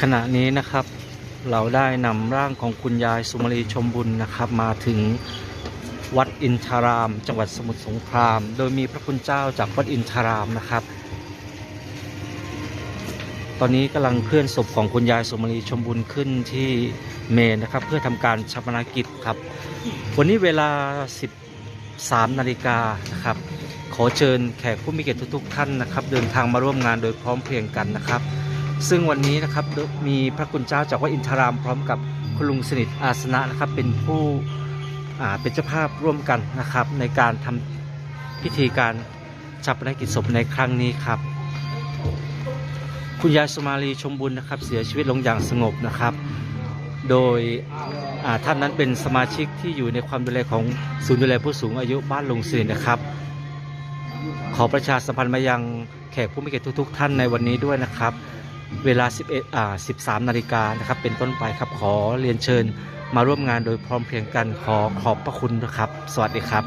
ขณะนี้นะครับ เราได้นำร่างของคุณยายสุมาลีชมบุญนะครับ มาถึงวัดอินทาราม จังหวัดสมุทรสงคราม โดยมีพระคุณเจ้าจากวัดอินทารามนะครับ ตอนนี้กำลังเคลื่อนศพของคุณยายสุมาลีชมบุญขึ้นที่เมนนะครับ เพื่อทำการชาปนกิจครับ วันนี้เวลา 13นาฬิกานะครับ ขอเชิญแขกผู้มีเกียรติทุกๆท่านนะครับ เดินทางมาร่วมงานโดยพร้อมเพรียงกันนะครับ ซึ่งวันนี้นะครับมีพระคุณเจ้าจากวัดอินทรามพร้อมกับคุณลุงสนิทอาสนะนะครับ เป็นผู้เป็นเจ้าภาพร่วมกันนะครับ ในการทำพิธีการชาปนกิจศพในครั้งนี้ครับ คุณยายสมาลีชมบุญนะครับ เสียชีวิตลงอย่างสงบนะครับ โดยท่านนั้นเป็นสมาชิกที่อยู่ในความดูแลของศูนย์ดูแลผู้สูงอายุบ้านลุงสิรินะครับ ขอประชาสัมพันธ์มายังแขกผู้มีเกียรติทุก ๆ ท่านในวันนี้ด้วยนะครับ เวลา 11อ่า13 นาฬิกานะครับ เป็นต้นไปครับขอเรียนเชิญมาร่วมงานโดยพร้อมเพรียงกันขอขอบพระคุณนะครับ สวัสดีครับ